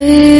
Hey.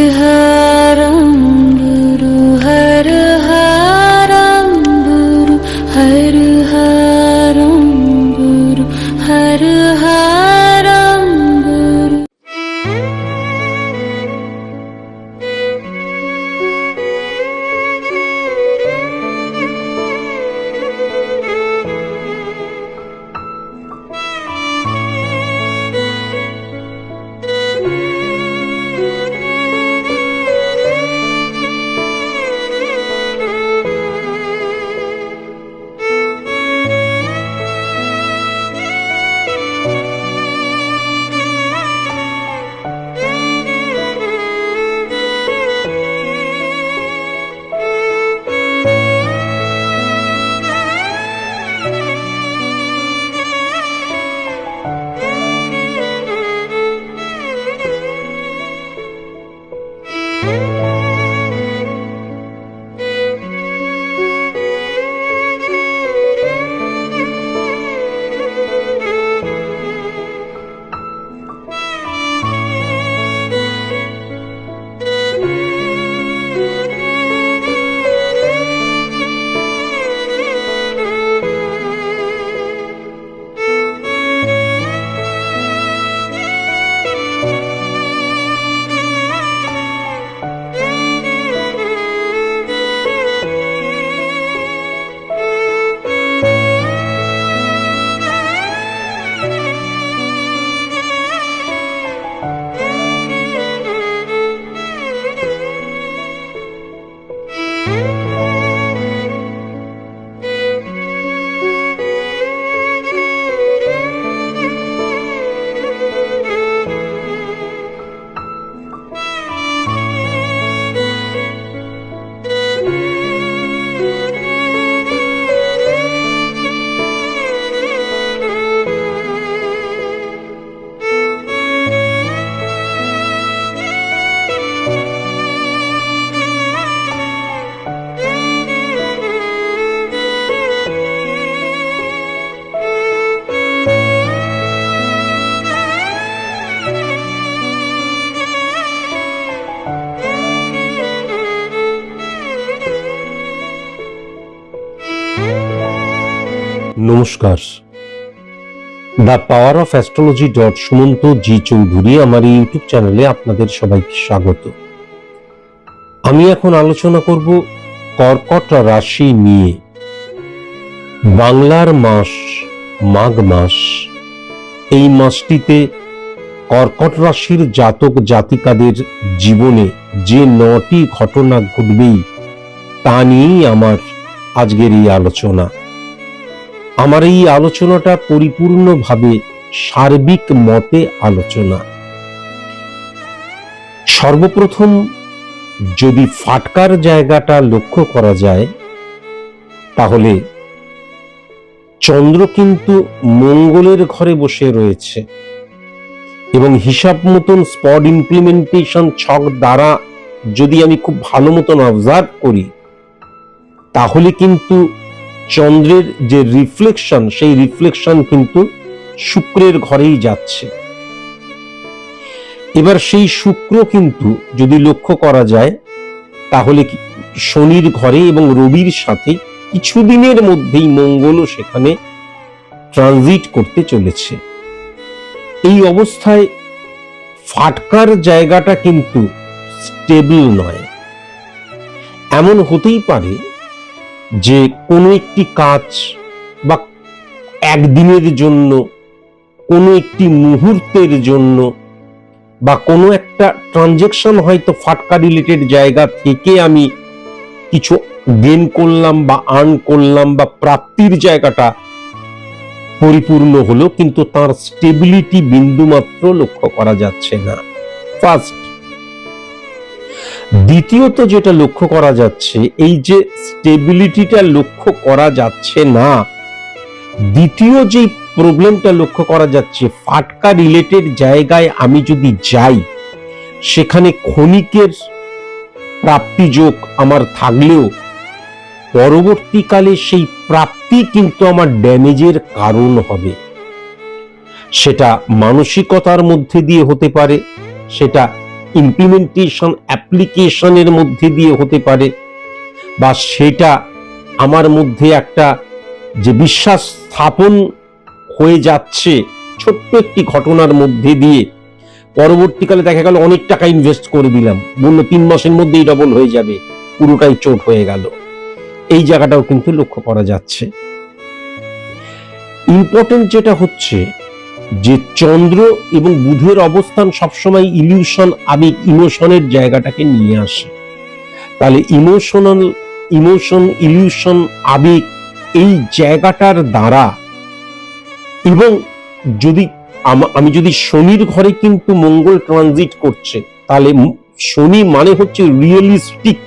নমস্কার। The power of astrology dot Sumanta ji Chowdhury আমার YouTube চ্যানেলে আপনাদের সবাইকে স্বাগত। আমি এখন আলোচনা করব কর্কট রাশি নিয়ে। বাংলার মাস, মাঘ মাস, এই মাসটিতে কর্কট রাশির জাতক জাতিকাদের জীবনে যে নটি ঘটনা ঘটবেই তা নিয়েই আমার আজকের এই আলোচনা। আমার এই আলোচনাটা পরিপূর্ণভাবে সার্বিক মতে আলোচনা। সর্বপ্রথম যদি ফাটকার জায়গাটা লক্ষ্য করা যায়, তাহলে চন্দ্র কিন্তু মঙ্গলের ঘরে বসে রয়েছে এবং হিসাব মতন স্পট ইমপ্লিমেন্টেশন ছক দ্বারা যদি আমি খুব ভালো মতন অবজার্ভ করি তাহলে কিন্তু চন্দ্রের যে রিফ্লেকশন সেই রিফ্লেকশন কিন্তু শুক্রের ঘরেই যাচ্ছে। এবার সেই শুক্র কিন্তু যদি লক্ষ্য করা যায়, তাহলে শনির ঘরে এবং রবির সাথে কিছুদিনের মধ্যেই মঙ্গলও সেখানে ট্রানজিট করতে চলেছে। এই অবস্থায় ফাটকার জায়গাটা কিন্তু স্টেবল নয়। এমন হতেই পারে যে কোনো একটি কাজ বা একদিনের জন্য, কোনো একটি মুহূর্তের জন্য বা কোনো একটা ট্রানজেকশন হয়তো ফাটকা রিলেটেড জায়গা থেকে আমি কিছু গেন করলাম বা আর্ন করলাম বা প্রাপ্তির জায়গাটা পরিপূর্ণ হলো, কিন্তু তার স্টেবিলিটি বিন্দুমাত্র লক্ষ্য করা যাচ্ছে না। ফার্স্ট দ্বিতীয়ত যেটা লক্ষ্য করা যাচ্ছে, এই যে স্টেবিলিটিটা লক্ষ্য করা যাচ্ছে না, দ্বিতীয় যে প্রবলেমটা লক্ষ্য করা যাচ্ছে, ফাটকা রিলেটেড জায়গায় আমি যদি যাই, সেখানে ক্ষণিকের প্রাপ্তি যোগ আমার থাকলেও, পরবর্তীকালে সেই প্রাপ্তি কিন্তু আমার ড্যামেজের কারণ হবে। সেটা মানসিকতার মধ্যে দিয়ে হতে পারে, সেটা ইমপ্লিমেন্টেশন অ্যাপ্লিকেশনের মধ্যে দিয়ে হতে পারে বা সেটা আমার মধ্যে একটা যে বিশ্বাস স্থাপন হয়ে যাচ্ছে ছোট্ট একটি ঘটনার মধ্যে দিয়ে, পরবর্তীকালে দেখা গেল অনেক টাকা ইনভেস্ট করে দিলাম। বলল তিন মাসের মধ্যেই ডবল হয়ে যাবে, পুরোটাই চোট হয়ে গেল। এই জায়গাটাও কিন্তু লক্ষ্য করা যাচ্ছে। ইম্পর্টেন্ট যেটা হচ্ছে যে চন্দ্র এবং বুধের অবস্থান সবসময় ইলিউশন আবেগ ইমোশনের জায়গাটাকে নিয়ে আসে। তাহলে ইমোশনাল ইমোশন ইলিউশন আবেগ এই জায়গাটার দ্বারা এবং যদি আমি যদি শনির ঘরে কিন্তু মঙ্গল ট্রানজিট করছে, তাহলে শনি মানে হচ্ছে রিয়েলিস্টিক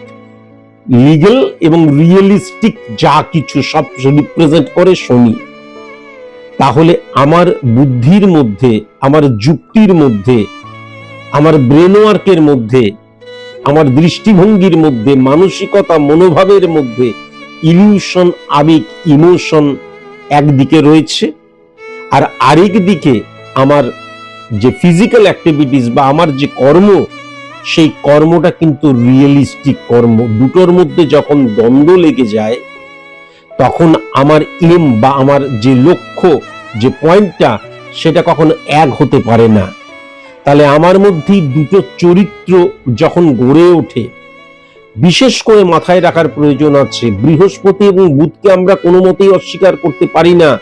লিগেল এবং রিয়েলিস্টিক যা কিছু সব রিপ্রেজেন্ট করে শনি। তাহলে আমার বুদ্ধির মধ্যে, আমার যুক্তির মধ্যে, আমার ব্রেন ওয়ার্কের মধ্যে, আমার দৃষ্টিভঙ্গির মধ্যে, মানসিকতা, মনোভাবের মধ্যে ইলিউশন আবেগ ইমোশন একদিকে রয়েছে আর আরেক দিকে আমার যে ফিজিক্যাল অ্যাক্টিভিটিস বা আমার যে কর্ম, সেই কর্মটা কিন্তু রিয়েলিস্টিক কর্ম। দুটোর মধ্যে যখন দ্বন্দ্ব লেগে যায়, তখন আমার এম বা আমার যে লক্ষ্য যে পয়েন্টটা সেটা কখনো এক হতে পারে না। তাহলে আমার মধ্যেই দুটো চরিত্র যখন গড়ে ওঠে, বিশেষ করে মাথায় রাখার প্রয়োজন আছে। বৃহস্পতি এবং বুধকে আমরা কোনো মতেই অস্বীকার করতে পারি না।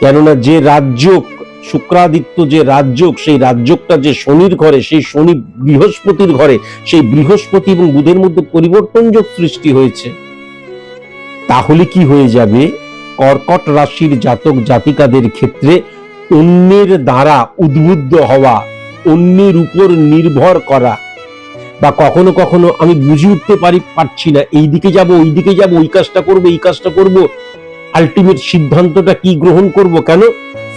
কেননা যে রাজ্য শুক্রাদিত্য যে রাজ্য সেই রাজ্যটা যে শনির ঘরে, সেই শনি বৃহস্পতির ঘরে, সেই বৃহস্পতি এবং বুধের মধ্যে পরিবর্তন যোগ সৃষ্টি হয়েছে। তাহলে কি হয়ে যাবে? কর্কট রাশির জাতক জাতিকাদের ক্ষেত্রে অন্যের দ্বারা উদ্বুদ্ধ হওয়া, অন্যের উপর নির্ভর করা বা কখনো কখনো আমি বুঝে উঠতে পারি, পারছি না, এই দিকে যাব, ওই দিকে যাব ওই কাজটা করব, এই কাজটা করব আলটিমেট সিদ্ধান্তটা কি গ্রহণ করব কেন?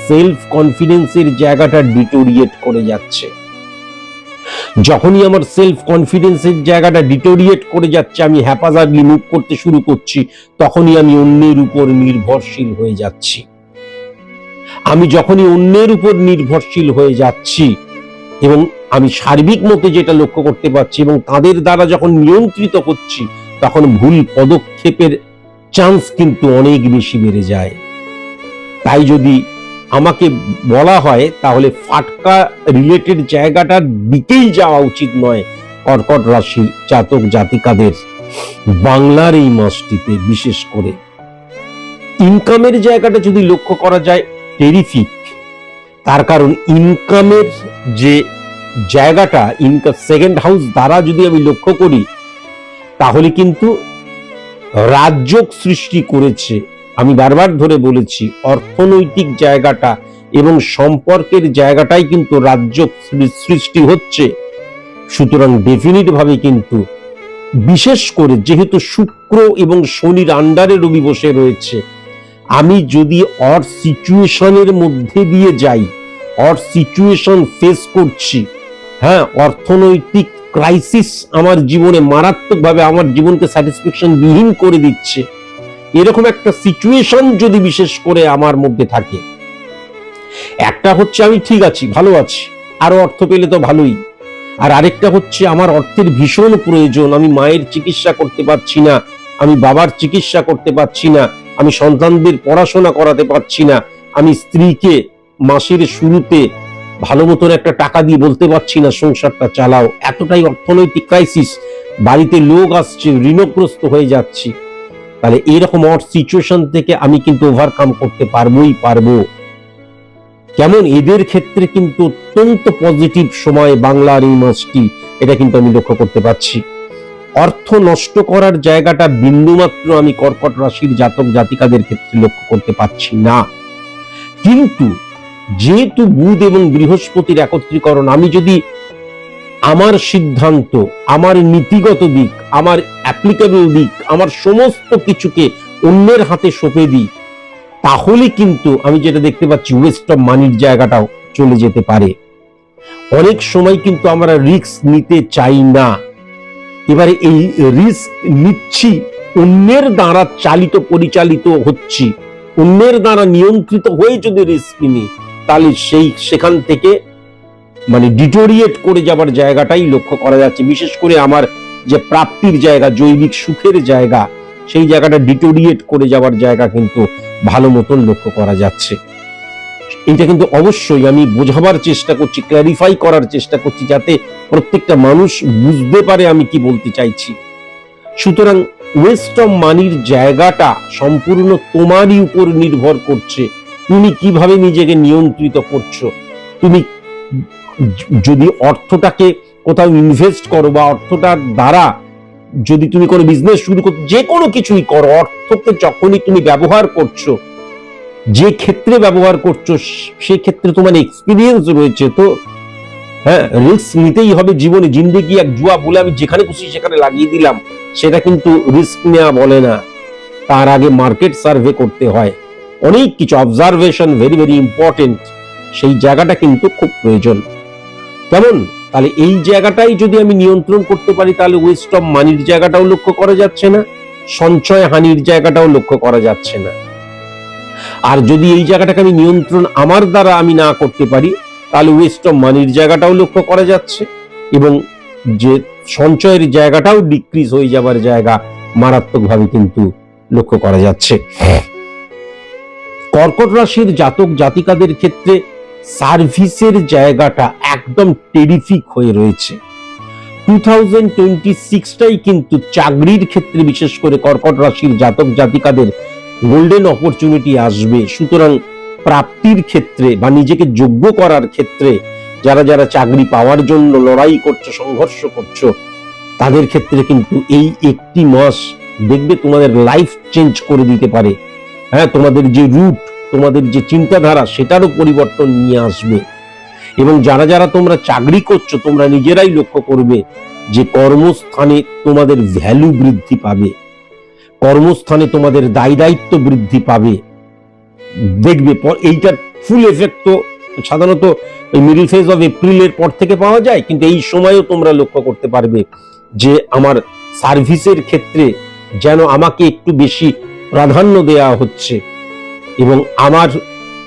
সেলফ কনফিডেন্সের জায়গাটা ডিটোরিয়েট করে যাচ্ছে। যখনই আমার সেলফ কনফিডেন্সের জায়গাটা ডিটোরিয়েট করে যাচ্ছে, আমি হ্যাপাজার্ডলি মুভ করতে শুরু করছি, তখনই আমি অন্যের উপর নির্ভরশীল হয়ে যাচ্ছি। আমি যখনই অন্যের উপর নির্ভরশীল হয়ে যাচ্ছি এবং আমি সার্বিক মতে যেটা লক্ষ্য করতে পারছি এবং তাদের দ্বারা যখন নিয়ন্ত্রিত করছি তখন ভুল পদক্ষেপের চান্স কিন্তু অনেক বেশি বেড়ে যায়। তাই যদি আমাকে বলা হয়, তাহলে ফাটকা রিলেটেড জায়গাটার দিকেই যাওয়া উচিত নয় কর্কট রাশি জাতক জাতিকাদের বাংলার এই মাসটিতে, বিশেষ করে। ইনকামের জায়গাটা যদি লক্ষ্য করা যায় টেরিফিক তার কারণ ইনকামের যে জায়গাটা ইনকাম সেকেন্ড হাউস দ্বারা যদি আমি লক্ষ্য করি, তাহলে কিন্তু রাজ্যক সৃষ্টি করেছে আমি বারবার ধরে বলেছি, অর্থনৈতিক জায়গাটা এবং সম্পর্কের জায়গাটাই কিন্তু রাজ্য সৃষ্টি হচ্ছে। সুতরাং ডেফিনিট ভাবে কিন্তু বিশেষ করে যেহেতু শুক্র এবং শনির আন্ডারে রবি বসে রয়েছে, আমি যদি অর সিচুয়েশনের মধ্যে দিয়ে যাই, অর সিচুয়েশন ফেস করছি হ্যাঁ অর্থনৈতিক ক্রাইসিস আমার জীবনে মারাত্মকভাবে আমার জীবনকে স্যাটিসফ্যাকশন বিহীন করে দিচ্ছে। এরকম একটা সিচুয়েশন যদি বিশেষ করে আমার মধ্যে থাকে। একটা হচ্ছে আমি ঠিক আছি, ভালো আছি, আরও অর্থ পেলে তো ভালোই। আর আরেকটা হচ্ছে আমার অর্থের ভীষণ প্রয়োজন, আমি মায়ের চিকিৎসা করতে পারছি না, আমি বাবার চিকিৎসা করতে পারছি না, আমি সন্তানদের পড়াশোনা করাতে পারছি না, আমি স্ত্রীকে মাসের শুরুতে ভালো মতন একটা টাকা দিয়ে বলতে পারছি না, সংসারটা চালাও। এতটাই অর্থনৈতিক ক্রাইসিস বাড়িতে লোক আসছে, ঋণগ্রস্ত হয়ে যাচ্ছি। তাহলে এরকম অট সিচুয়েশন থেকে আমি কিন্তু ওভারকাম করতে পারবোই পারব। কেমন? এদের ক্ষেত্রে কিন্তু অত্যন্ত পজিটিভ সময় বাংলার এই মাসটি এটা কিন্তু আমি লক্ষ্য করতে পারছি। অর্থ নষ্ট করার জায়গাটা বিন্দুমাত্র আমি কর্কট রাশির জাতক জাতিকাদের ক্ষেত্রে লক্ষ্য করতে পারছি না। কিন্তু যেহেতু বুধ এবং বৃহস্পতির একত্রীকরণ, আমি যদি আমার সিদ্ধান্ত, আমার নীতিগত দিক, আমার অ্যাপ্লিকেবল দিক, আমার সমস্ত কিছুকে অন্যের হাতে সঁপে দিই, তাহলে কিন্তু আমি যেটা দেখতে পাচ্ছি ওয়েস্ট অফ মানির জায়গাটাও চলে যেতে পারে। অনেক সময় কিন্তু আমরা রিস্ক নিতে চাই না। এবারে এই রিস্ক নিচ্ছি, অন্যের দ্বারা চালিত, পরিচালিত হচ্ছি। অন্যের দ্বারা নিয়ন্ত্রিত হয়ে যদি রিস্ক নিই, তাহলে সেই, সেখান থেকে মানে ডিটোরিয়েট করে যাবার জায়গাটাই লক্ষ্য করা যাচ্ছে। বিশেষ করে আমার যে প্রাপ্তির জায়গা, জৈবিক সুখের জায়গা, সেই জায়গাটা ডিটোরিয়েট করে যাবার জায়গা কিন্তু ভালো মতন লক্ষ্য করা যাচ্ছে। এটা কিন্তু অবশ্যই আমি বোঝাবার চেষ্টা করছি ক্ল্যারিফাই করার চেষ্টা করছি যাতে প্রত্যেকটা মানুষ বুঝতে পারে আমি কি বলতে চাইছি। সুতরাং ওয়েস্ট অফ মানির জায়গাটা সম্পূর্ণ তোমারই উপর নির্ভর করছে। তুমি কীভাবে নিজেকে নিয়ন্ত্রিত করছ? তুমি যদি অর্থটাকে কোথাও ইনভেস্ট করো বা অর্থটার দ্বারা যদি তুমি কোনো বিজনেস শুরু করো, যে কোনো কিছুই করো, অর্থকে যখনই তুমি ব্যবহার করছ, যে ক্ষেত্রে ব্যবহার করছ, সে ক্ষেত্রে তোমার এক্সপিরিয়েন্স রয়েছে। তো হ্যাঁ রিস্ক নিতেই হবে জীবনে। জিন্দেগি এক জুয়া বলে আমি যেখানে খুশি সেখানে লাগিয়ে দিলাম। সেটা কিন্তু রিস্ক নেওয়া বলে না। তার আগে মার্কেট সার্ভে করতে হয়। অনেক কিছু। অবজারভেশন ভেরি ভেরি ইম্পর্টেন্ট সেই জায়গাটা কিন্তু খুব প্রয়োজন। কেমন? তাহলে এই জায়গাটাই যদি আমি নিয়ন্ত্রণ করতে পারি, তাহলে ওয়েস্ট অফ মানির জায়গাটাও লক্ষ্য করা যাচ্ছে না, সঞ্চয় হানির জায়গাটাও লক্ষ্য করা যাচ্ছে না। আর যদি এই জায়গাটাকে আমি নিয়ন্ত্রণ আমার দ্বারা আমি না করতে পারি, তাহলে ওয়েস্ট অফ মানির জায়গাটাও লক্ষ্য করা যাচ্ছে এবং যে সঞ্চয়ের জায়গাটাও ডিক্রিজ হয়ে যাবার জায়গা মারাত্মকভাবে কিন্তু লক্ষ্য করা যাচ্ছে। কর্কট রাশির জাতক জাতিকাদের ক্ষেত্রে সার্ভিসের জায়গাটা একদম টেরিফিক হয়ে রয়েছে। টু থাউজেন্ড টোয়েন্টি সিক্সটাই কিন্তু চাকরির ক্ষেত্রে বিশেষ করে কর্কট রাশির জাতক জাতিকাদের গোল্ডেন অপরচুনিটি আসবে। সুতরাং প্রাপ্তির ক্ষেত্রে বা নিজেকে যোগ্য করার ক্ষেত্রে যারা যারা চাকরি পাওয়ার জন্য লড়াই করছ, সংঘর্ষ করছ, তাদের ক্ষেত্রে কিন্তু এই একটি মাস দেখবে তোমাদের লাইফ চেঞ্জ করে দিতে পারে। হ্যাঁ তোমাদের যে রুট তোমাদের যে চিন্তাধারা সেটারও পরিবর্তন নিয়ে আসবে। এবং যারা যারা তোমরা চাকরি করছ, তোমরা নিজেরাই লক্ষ্য করবে যে কর্মস্থানে তোমাদের ভ্যালু বৃদ্ধি পাবে। কর্মস্থানে তোমাদের দায় দায়িত্ব বৃদ্ধি পাবে। দেখবে এইটার ফুল এফেক্ট তো সাধারণত ওই মিডিল ফেজ অফ এপ্রিলের পর থেকে পাওয়া যায়, কিন্তু এই সময়ও তোমরা লক্ষ্য করতে পারবে যে আমার সার্ভিসের ক্ষেত্রে যেন আমাকে একটু বেশি প্রাধান্য দেয়া হচ্ছে। এবং আমার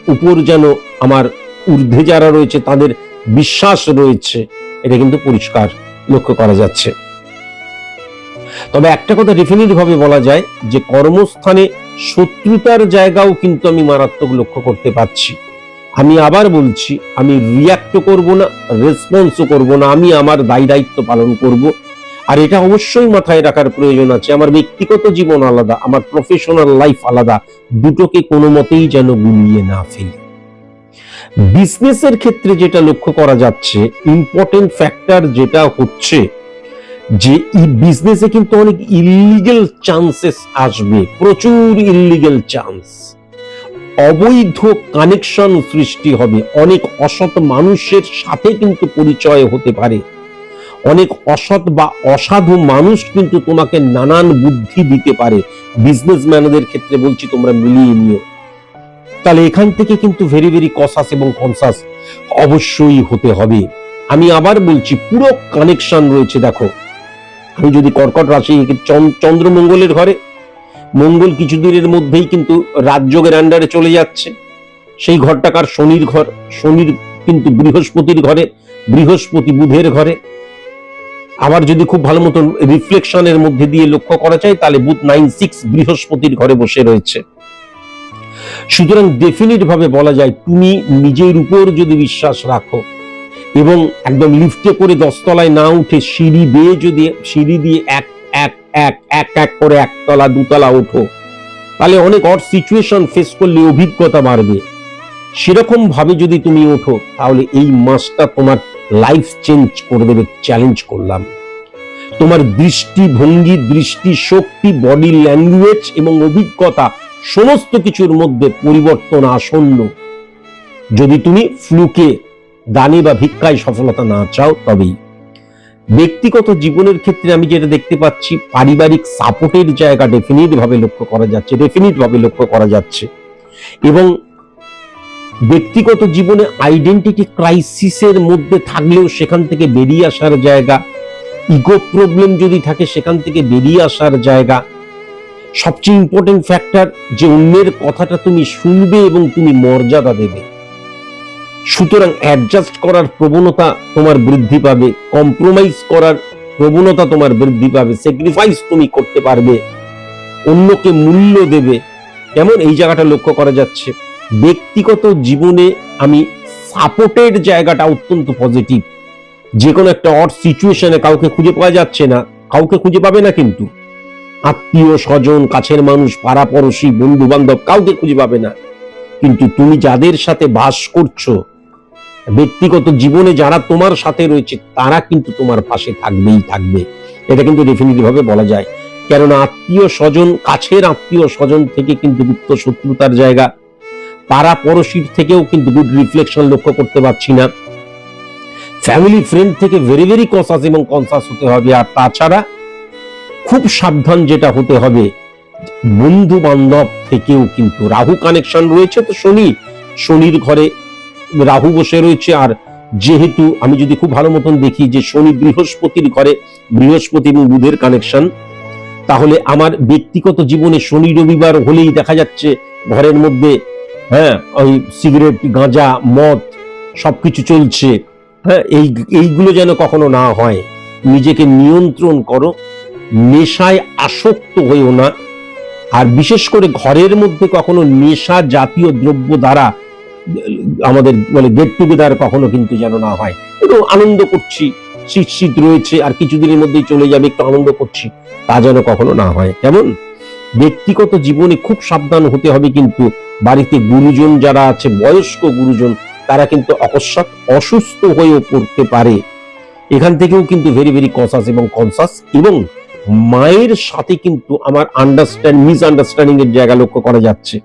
উপর যেন আমার ঊর্ধ্বে যারা রয়েছে, তাদের বিশ্বাস রয়েছে, এটা কিন্তু পরিষ্কার লক্ষ্য করা যাচ্ছে। তবে একটা কথা ভাবে বলা যায় যে, কর্মস্থানে শত্রুতার জায়গাও কিন্তু আমি মারাত্মক লক্ষ্য করতে পারছি। আমি আবার বলছি, আমি রিয়াক্টও করব না রেসপন্সও করব না, আমি আমার দায় দায়িত্ব পালন করব। আর এটা অবশ্যই মাথায় রাখার প্রয়োজন আছে। আমার ব্যক্তিগত জীবন আলাদা, আমার প্রফেশনাল লাইফ আলাদা। দুটোকে কোনো মতেই যেন গুলিয়ে না ফেলি। বিজনেসের ক্ষেত্রে যেটা লক্ষ্য করা যাচ্ছে ইম্পর্টেন্ট ফ্যাক্টর যেটা হচ্ছে যে, এই বিজনেসে কিন্তু অনেক ইলিগেল চান্সেস আসবে, প্রচুর ইলিগেল চান্স অবৈধ কানেকশন সৃষ্টি হবে। অনেক অসৎ মানুষের সাথে কিন্তু পরিচয় হতে পারে। অনেক অসৎ বা অসাধু মানুষ কিন্তু তোমাকে নানান বুদ্ধি দিতে পারে। বিজনেসম্যানদের ক্ষেত্রে বলছি তোমরা মিলিয়ে নিও। তাহলে এখান থেকে কিন্তু ভেরি ভেরি কসাস এবং কনসাস অবশ্যই হতে হবে। আমি আবার বলছি, পুরো কানেকশন রয়েছে, দেখো। আমি যদি কর্কট রাশি, চন- চন্দ্রমঙ্গলের ঘরে, মঙ্গল কিছুদিনের মধ্যেই কিন্তু রাজযোগের আন্ডারে চলে যাচ্ছে। সেই ঘরটাকার শনির ঘর, শনির কিন্তু বৃহস্পতির ঘরে, বৃহস্পতি বুধের ঘরে। আবার যদি খুব ভালো মতো রিফ্লেকশনের মধ্যে দিয়ে লক্ষ্য করা যায়, তাহলে বুধ নাইন সিক্স বৃহস্পতির ঘরে বসে রয়েছে। সুতরাং ডেফিনিট ভাবে বলা যায়, তুমি নিজের উপর যদি বিশ্বাস রাখো এবং একদম লিফটে করে দশতলায় না উঠে সিঁড়ি বেয়ে যদি, সিঁড়ি দিয়ে এক এক এক এক এক করে একতলা, দুতলা ওঠো, তাহলে অনেক অড সিচুয়েশন ফেস করলে অভিজ্ঞতা বাড়বে। সেরকম ভাবে যদি তুমি ওঠো, তাহলে এই মাসটা তোমার লাইফ চেঞ্জ করে দেবে চ্যালেঞ্জ করলাম। তোমার দৃষ্টি ভঙ্গি, দৃষ্টি শক্তি বডি ল্যাঙ্গুয়েজ এবং অভিজ্ঞতা সমস্ত কিছুর মধ্যে পরিবর্তন আসন্ন। যদি তুমি ফ্লুকে দানে বা ভিক্ষায় সফলতা না চাও, তবেই। ব্যক্তিগত জীবনের ক্ষেত্রে আমি যেটা দেখতে পাচ্ছি, পারিবারিক সাপোর্টের জায়গা ডেফিনিট ভাবে লক্ষ্য করা যাচ্ছে ডেফিনিট ভাবে লক্ষ্য করা যাচ্ছে। এবং ব্যক্তিগত জীবনে আইডেন্টিটি ক্রাইসিসের মধ্যে থাকলেও সেখান থেকে বেরিয়ে আসার জায়গা ইগো প্রবলেম যদি থাকে সেখান থেকে বেরিয়ে আসার জায়গা। সবচেয়ে ইম্পর্টেন্ট ফ্যাক্টর যে অন্যের কথাটা তুমি শুনবে এবং তুমি মর্যাদা দেবে। সুতরাং অ্যাডজাস্ট করার প্রবণতা তোমার বৃদ্ধি পাবে কম্প্রোমাইজ করার প্রবণতা তোমার বৃদ্ধি পাবে স্যাক্রিফাইস তুমি করতে পারবে, অন্যকে মূল্য দেবে। কেমন এই জায়গাটা লক্ষ্য করা যাচ্ছে। ব্যক্তিগত জীবনে আমি সাপোর্টের জায়গাটা অত্যন্ত পজিটিভ যে কোনো একটা অড সিচুয়েশনে কাউকে খুঁজে পাওয়া যাচ্ছে না, কাউকে খুঁজে পাবে না কিন্তু। আত্মীয় স্বজন, কাছের মানুষ, পাড়া পড়শি বন্ধু বান্ধব কাউকে খুঁজে পাবে না। কিন্তু তুমি যাদের সাথে বাস করছ, ব্যক্তিগত জীবনে যারা তোমার সাথে রয়েছে, তারা কিন্তু তোমার পাশে থাকবেই থাকবে। এটা কিন্তু ডেফিনেটলি ভাবে বলা যায়। কেননা আত্মীয় স্বজন, কাছের আত্মীয় স্বজন থেকে কিন্তু গুপ্ত শত্রুতার জায়গা পাড়া পড়শির থেকেও কিন্তু গুড রিফ্লেকশন লক্ষ্য করতে পারছি না। ফ্যামিলি ফ্রেন্ড থেকে ভেরি ভেরি কনসাস এবং কনসাস হতে হবে। আর তাছাড়া খুব সাবধান যেটা হতে হবে বন্ধু বান্ধব থেকেও কিন্তু। রাহু কানেকশন রয়েছে তো শনি, শনির ঘরে রাহু বসে রয়েছে। আর যেহেতু আমি যদি খুব ভালো মতন দেখি যে শনি বৃহস্পতির ঘরে, বৃহস্পতি এবং বুধের কানেকশন তাহলে আমার ব্যক্তিগত জীবনে শনি রবিবার হলেই দেখা যাচ্ছে ঘরের মধ্যে হ্যাঁ ওই সিগারেট গাঁজা, মদ, সবকিছু চলছে। হ্যাঁ এই, এইগুলো যেন কখনো না হয়। নিজেকে নিয়ন্ত্রণ করো, নেশায় আসক্ত হয়েও না। আর বিশেষ করে ঘরের মধ্যে কখনো নেশা জাতীয় দ্রব্য দ্বারা, আমাদের মানে গেট টুগেদার কখনো কিন্তু যেন না হয়। একটু আনন্দ করছি, শীত শীত রয়েছে, আর কিছুদিনের মধ্যেই চলে যাবে, একটু আনন্দ করছি, তা যেন কখনো না হয়। কেমন? ব্যক্তিগত জীবনে খুব সাবধান হতে হবে কিন্তু বাড়িতে গুরুজন যারা আছে, বয়স্ক গুরুজন, তারা কিন্তু অকস্মাৎ অসুস্থ হয়েও পড়তে পারে। এখান থেকেও কিন্তু ভেরি ভেরি কনসাস এবং কনসাস এবং মায়ের সাথে কিন্তু আমার আন্ডারস্ট্যান্ড মিস আন্ডারস্ট্যান্ডিং এর জায়গা লক্ষ্য করা যাচ্ছে।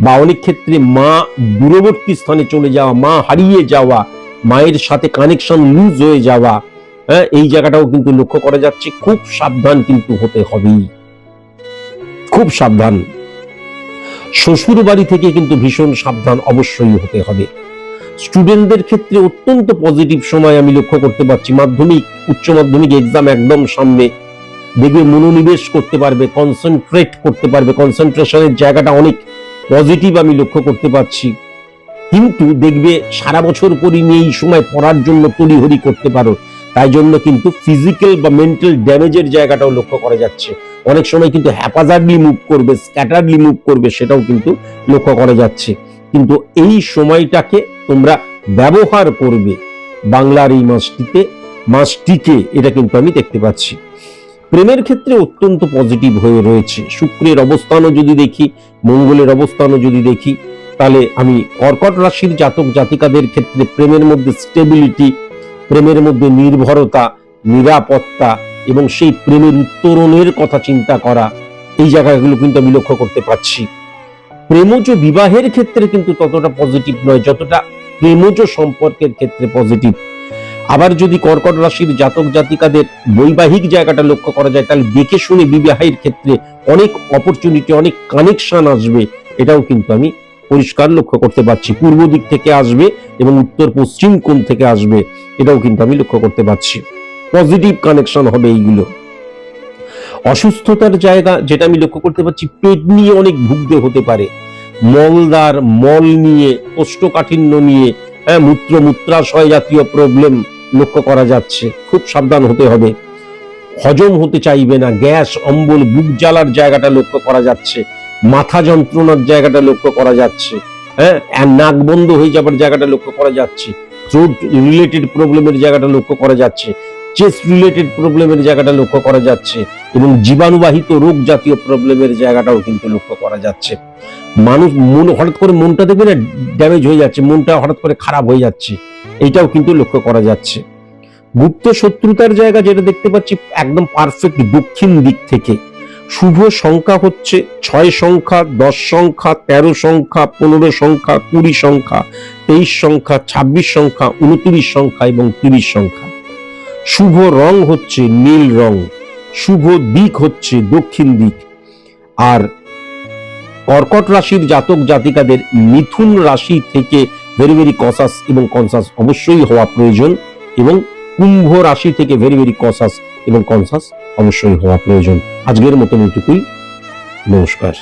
বা অনেক ক্ষেত্রে মা দূরবর্তী স্থানে চলে যাওয়া, মা হারিয়ে যাওয়া, মায়ের সাথে কানেকশন লুজ হয়ে যাওয়া হ্যাঁ এই জায়গাটাও কিন্তু লক্ষ্য করা যাচ্ছে। খুব সাবধান কিন্তু হতে হবেই। খুব সাবধান। শ্বশুর বাড়ি থেকে কিন্তু ভীষণ সাবধান অবশ্যই হতে হবে। স্টুডেন্টদের ক্ষেত্রে অত্যন্ত পজিটিভ সময় আমি লক্ষ্য করতে পারছি। মাধ্যমিক, উচ্চ মাধ্যমিক এক্সাম একদম সামনে। দেখবে মনোনিবেশ করতে পারবে কনসেন্ট্রেট করতে পারবে। কনসেন্ট্রেশনের জায়গাটা অনেক পজিটিভ আমি লক্ষ্য করতে পারছি। কিন্তু দেখবে সারা বছর নিয়ে এই সময় পড়ার জন্য তড়িহড়ি করতে পারো। তাই জন্য কিন্তু ফিজিক্যাল বা মেন্টাল ড্যামেজের জায়গাটাও লক্ষ্য করা যাচ্ছে। অনেক সময় কিন্তু হ্যাপাজার্ডলি মুভ করবে স্ক্যাটারলি মুভ করবে, সেটাও কিন্তু লক্ষ্য করা যাচ্ছে। কিন্তু এই সময়টাকে তোমরা ব্যবহার করবে বাংলার এই মাসটিতে, মাসটিকে, এটা কিন্তু আমি দেখতে পাচ্ছি। প্রেমের ক্ষেত্রে অত্যন্ত পজিটিভ হয়ে রয়েছে। শুক্রের অবস্থানও যদি দেখি, মঙ্গলের অবস্থানও যদি দেখি, তাহলে আমি কর্কট রাশির জাতক জাতিকাদের ক্ষেত্রে প্রেমের মধ্যে স্টেবিলিটি প্রেমের মধ্যে নির্ভরতা, নিরাপত্তা এবং সেই প্রেমের উত্তরণের কথা চিন্তা করা, এই জায়গাগুলো কিন্তু আমি লক্ষ্য করতে পারছি। প্রেমজ বিবাহের ক্ষেত্রে কিন্তু ততটা পজিটিভ নয়, যতটা প্রেমজ সম্পর্কের ক্ষেত্রে পজিটিভ আবার যদি কর্কট রাশির জাতক জাতিকাদের বৈবাহিক জায়গাটা লক্ষ্য করা যায়, তাহলে দেখে শুনে বিবাহের ক্ষেত্রে অনেক অপরচুনিটি অনেক কানেকশন আসবে, এটাও কিন্তু আমি পরিষ্কার লক্ষ্য করতে পারছি। পূর্ব দিক থেকে আসবে এবং উত্তর পশ্চিম কোণ থেকে আসবে, এটাও কিন্তু আমি লক্ষ্য করতে পারছি। পজিটিভ কানেকশন হবে এইগুলো। অসুস্থতার জায়গা যেটা আমি লক্ষ্য করতে পারছি, পেট নিয়ে অনেক ভুগতে হতে পারে। মলদার মল নিয়ে, কোষ্ঠকাঠিন্য নিয়ে হ্যাঁ মূত্র, মূত্রাশয় জাতীয় প্রবলেম লক্ষ্য করা যাচ্ছে। খুব সাবধান হতে হবে। হজম হতে চাইবে না। গ্যাস, অম্বল, বুক জ্বালার জায়গাটা লক্ষ্য করা যাচ্ছে। মাথা যন্ত্রণার জায়গাটা লক্ষ্য করা যাচ্ছে। হ্যাঁ নাক বন্ধ হয়ে যাবার জায়গাটা লক্ষ্য করা যাচ্ছে। থ্রোট রিলেটেড প্রবলেমের জায়গাটা লক্ষ্য করা যাচ্ছে। চেস্ট রিলেটেড প্রবলেমের জায়গাটা লক্ষ্য করা যাচ্ছে এবং জীবাণুবাহিত রোগ জাতীয় প্রবলেমের জায়গাটাও কিন্তু লক্ষ্য করা যাচ্ছে। মানুষ মন, হঠাৎ করে মনটা দেখবে না ড্যামেজ হয়ে যাচ্ছে, মনটা হঠাৎ করে খারাপ হয়ে যাচ্ছে এইটাও কিন্তু লক্ষ্য করা যাচ্ছে। গুপ্ত শত্রুতার জায়গা যেটা দেখতে পাচ্ছি একদম পারফেক্ট দক্ষিণ দিক থেকে। শুভ সংখ্যা হচ্ছে ছয় সংখ্যা, দশ সংখ্যা, তেরো সংখ্যা, পনেরো সংখ্যা, কুড়ি সংখ্যা, তেইশ সংখ্যা, ছাব্বিশ সংখ্যা, উনত্রিশ সংখ্যা এবং তিরিশ সংখ্যা। শুভ রং হচ্ছে নীল রং, শুভ দিক হচ্ছে দক্ষিণ দিক। আর কর্কট রাশির জাতক জাতিকাদের মিথুন রাশি থেকে ভেরি ভেরি কসাস এবং কনসাস অবশ্যই হওয়া প্রয়োজন এবং কুম্ভ রাশি থেকে ভেরি ভেরি কসাস এবং কনসাস অবশ্যই হওয়া প্রয়োজন। আজকের মতন এইটুকুই। নমস্কার।